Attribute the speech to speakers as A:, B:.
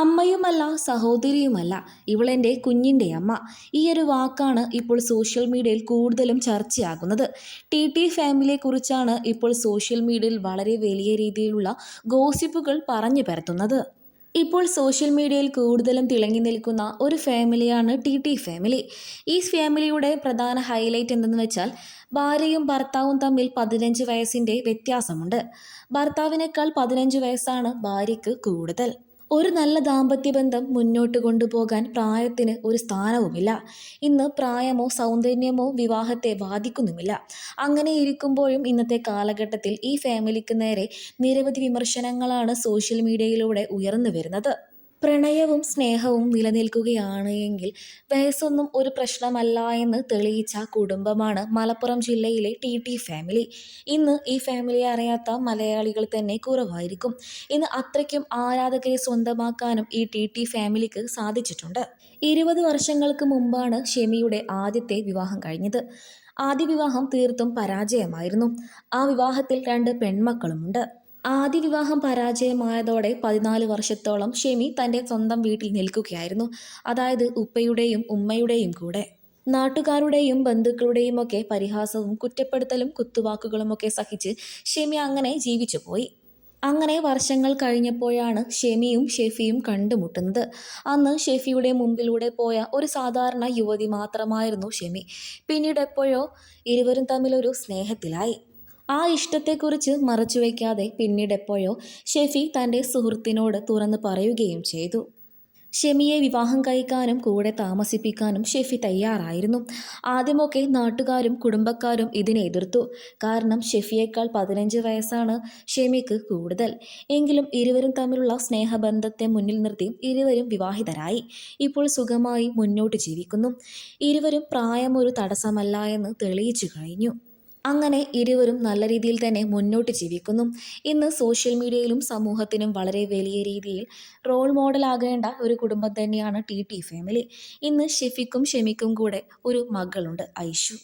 A: അമ്മയുമല്ല സഹോദരിയുമല്ല ഇവളെന്റെ കുഞ്ഞിന്റെ അമ്മ. ഈ ഒരു വാക്കാണ് ഇപ്പോൾ സോഷ്യൽ മീഡിയയിൽ കൂടുതലും ചർച്ചയാകുന്നത്. ടി ടി ഫാമിലിയെക്കുറിച്ചാണ് ഇപ്പോൾ സോഷ്യൽ മീഡിയയിൽ വളരെ വലിയ രീതിയിലുള്ള ഗോസിപ്പുകൾ പറഞ്ഞു പരത്തുന്നത്. ഇപ്പോൾ സോഷ്യൽ മീഡിയയിൽ കൂടുതലും തിളങ്ങി നിൽക്കുന്ന ഒരു ഫാമിലിയാണ് ടി ടി ഫാമിലി. ഈ ഫാമിലിയുടെ പ്രധാന ഹൈലൈറ്റ് എന്തെന്ന് വെച്ചാൽ ഭാര്യയും ഭർത്താവും തമ്മിൽ പതിനഞ്ച് വയസ്സിന്റെ വ്യത്യാസമുണ്ട്. ഭർത്താവിനേക്കാൾ പതിനഞ്ച് വയസ്സാണ് ഭാര്യയ്ക്ക് കൂടുതൽ. ഒരു നല്ല ദാമ്പത്യ ബന്ധം മുന്നോട്ട് കൊണ്ടുപോകാൻ പ്രായത്തിന് ഒരു സ്ഥാനവുമില്ല. ഇന്ന് പ്രായമോ സൗന്ദര്യമോ വിവാഹത്തെ ബാധിക്കുന്നുമില്ല. അങ്ങനെ ഇരിക്കുമ്പോഴും ഇന്നത്തെ കാലഘട്ടത്തിൽ ഈ ഫാമിലിക്ക് നേരെ നിരവധി വിമർശനങ്ങളാണ് സോഷ്യൽ മീഡിയയിലൂടെ ഉയർന്നു വരുന്നത്. പ്രണയവും സ്നേഹവും നിലനിൽക്കുകയാണ് എങ്കിൽ വയസ്സൊന്നും ഒരു പ്രശ്നമല്ല എന്ന് തെളിയിച്ച കുടുംബമാണ് മലപ്പുറം ജില്ലയിലെ ടി ടി ഫാമിലി. ഇന്ന് ഈ ഫാമിലിയെ അറിയാത്ത മലയാളികൾ തന്നെ കുറവായിരിക്കും. ഇന്ന് അത്രയ്ക്കും ആരാധകരെ സ്വന്തമാക്കാനും ഈ ടി ടി ഫാമിലിക്ക് സാധിച്ചിട്ടുണ്ട്. ഇരുപത് വർഷങ്ങൾക്ക് മുമ്പാണ് ഷെമിയുടെ ആദ്യത്തെ വിവാഹം കഴിഞ്ഞത്. ആദ്യ വിവാഹം തീർത്തും പരാജയമായിരുന്നു. ആ വിവാഹത്തിൽ രണ്ട് പെൺമക്കളുമുണ്ട്. ആദ്യ വിവാഹം പരാജയമായതോടെ പതിനാല് വർഷത്തോളം ഷെമി തന്റെ സ്വന്തം വീട്ടിൽ നിൽക്കുകയായിരുന്നു. അതായത് ഉപ്പയുടെയും ഉമ്മയുടെയും കൂടെ. നാട്ടുകാരുടെയും ബന്ധുക്കളുടെയും ഒക്കെ പരിഹാസവും കുറ്റപ്പെടുത്തലും കുത്തുവാക്കുകളും ഒക്കെ സഹിച്ച് ഷെമി അങ്ങനെ ജീവിച്ചു പോയി. അങ്ങനെ വർഷങ്ങൾ കഴിഞ്ഞപ്പോഴാണ് ഷെമിയും ഷെഫിയും കണ്ടുമുട്ടുന്നത്. അന്ന് ഷെഫിയുടെ മുമ്പിലൂടെ പോയ ഒരു സാധാരണ യുവതി മാത്രമായിരുന്നു ഷെമി. പിന്നീട് എപ്പോഴോ ഇരുവരും തമ്മിലൊരു സ്നേഹത്തിലായി. ആ ഇഷ്ടത്തെക്കുറിച്ച് മറച്ചുവെക്കാതെ പിന്നീട് എപ്പോഴോ ഷെഫി തന്റെ സുഹൃത്തിനോട് തുറന്ന് പറയുകയും ചെയ്തു. ഷെമിയെ വിവാഹം കഴിക്കാനും കൂടെ താമസിപ്പിക്കാനും ഷെഫി തയ്യാറായിരുന്നു. ആദ്യമൊക്കെ നാട്ടുകാരും കുടുംബക്കാരും ഇതിനെ എതിർത്തു. കാരണം ഷെഫിയേക്കാൾ പതിനഞ്ച് വയസ്സാണ് ഷെമിക്ക് കൂടുതൽ. എങ്കിലും ഇരുവരും തമ്മിലുള്ള സ്നേഹബന്ധത്തെ മുന്നിൽ നിർത്തി ഇരുവരും വിവാഹിതരായി. ഇപ്പോൾ സുഖമായി മുന്നോട്ട് ജീവിക്കുന്നു. ഇരുവരും പ്രായമൊരു തടസ്സമല്ല എന്ന് തെളിയിച്ചു കഴിഞ്ഞു. അങ്ങനെ ഇരുവരും നല്ല രീതിയിൽ തന്നെ മുന്നോട്ട് ജീവിക്കുന്നു. ഇന്ന് സോഷ്യൽ മീഡിയയിലും സമൂഹത്തിനും വളരെ വലിയ രീതിയിൽ റോൾ മോഡലാകേണ്ട ഒരു കുടുംബം തന്നെയാണ് ടി ടി ഫാമിലി. ഇന്ന് ഷെഫിക്കും ഷെമിക്കും കൂടെ ഒരു മകളുണ്ട് ഐഷു.